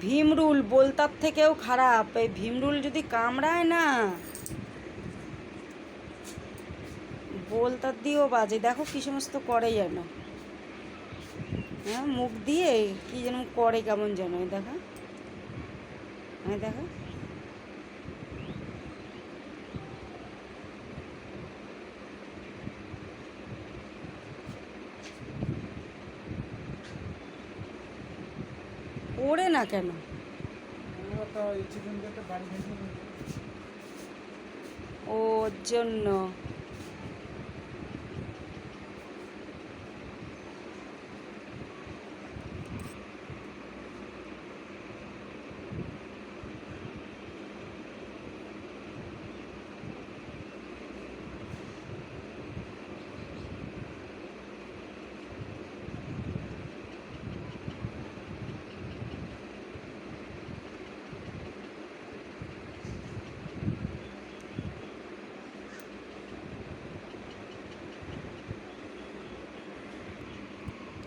ভীমরুল বোলতার থেকেও খারাপ। এই ভীমরুল যদি কামড়ায় না? বোলতার দিয়েও বাজে। দেখো কি সমস্ত করে যেন। হ্যাঁ মুখ দিয়ে কি যেন করে কেমন যেন। দেখা। হ্যাঁ দেখা। ওড়ে না কেন? ওরা ওর জন্য।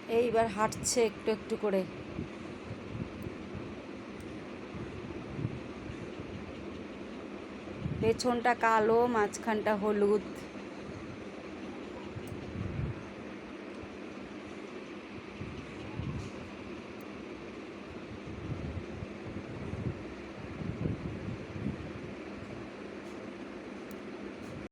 এইবার হাঁটছে একটু একটু করে। পেছনটা কালো মাঝখানটা হলুদ।